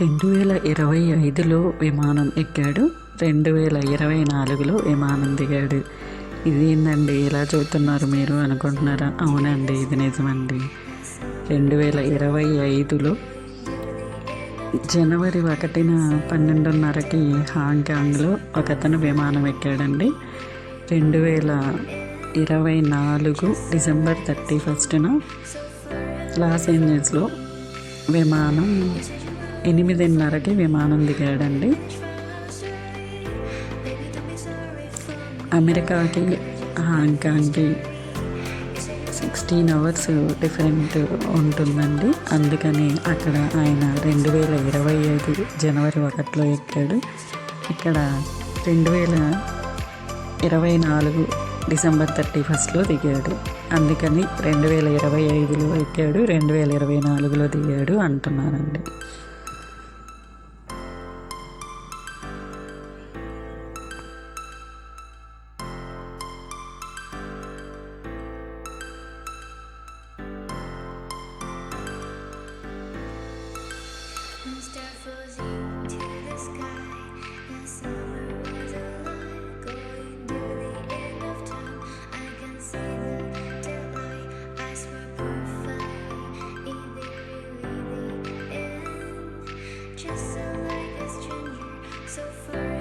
రెండు వేల ఇరవై ఐదులో విమానం ఎక్కాడు. రెండు వేల ఇరవై నాలుగులో విమానం దిగాడు. ఇది ఏందండి ఇలా చెబుతున్నారు మీరు అనుకుంటున్నారా? అవునండి ఇది నిజమండి. రెండు వేల ఇరవై ఐదులో జనవరి ఒకటిన పన్నెండున్నరకి హాంకాంగ్లో ఒకతను విమానం ఎక్కాడండి. రెండు వేల ఇరవై నాలుగు డిసెంబర్ థర్టీ ఫస్ట్న లాస్ ఏంజల్స్లో విమానం ఎనిమిదిన్నరకి విమానం దిగాడండి. అమెరికాకి హాంకాంగ్కి సిక్స్టీన్ అవర్స్ డిఫరెంట్ ఉంటుందండి. అందుకని అక్కడ ఆయన రెండు వేల ఇరవై ఐదు జనవరి ఒకటిలో ఎక్కాడు. ఇక్కడ రెండు వేల ఇరవై నాలుగు డిసెంబర్ థర్టీ ఫస్ట్లో దిగాడు. అందుకని రెండు వేల ఇరవై ఐదులో ఎక్కాడు రెండు వేల ఇరవై నాలుగులో దిగాడు అంటున్నానండి. just so like a stranger, so far.